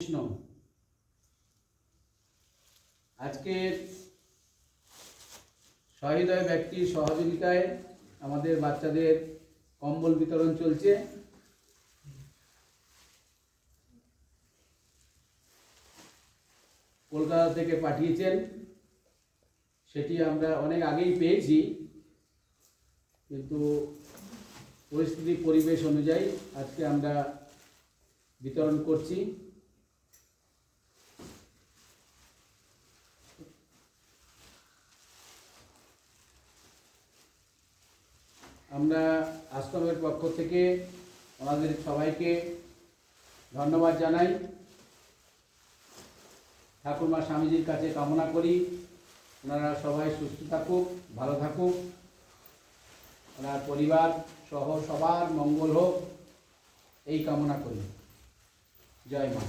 কৃষ্ণ। আজকের সহৃদয় ব্যক্তির সহযোগিতায় আমাদের বাচ্চাদের কম্বল বিতরণ চলছে। কলকাতা থেকে পাঠিয়েছেন, সেটি আমরা অনেক আগেই পেয়েছি, কিন্তু পরিস্থিতি, পরিবেশ অনুযায়ী আজকে আমরা বিতরণ করছি। আমরা আশ্রমের পক্ষ থেকে আমাদের সবাইকে ধন্যবাদ জানাই। ঠাকুরমা স্বামীজির কাছে কামনা করি। ওনারা সবাই সুস্থ থাকুক, ভালো থাকুক। ওনার পরিবার সহ সবার মঙ্গল হোক, এই কামনা করি। জয় মা।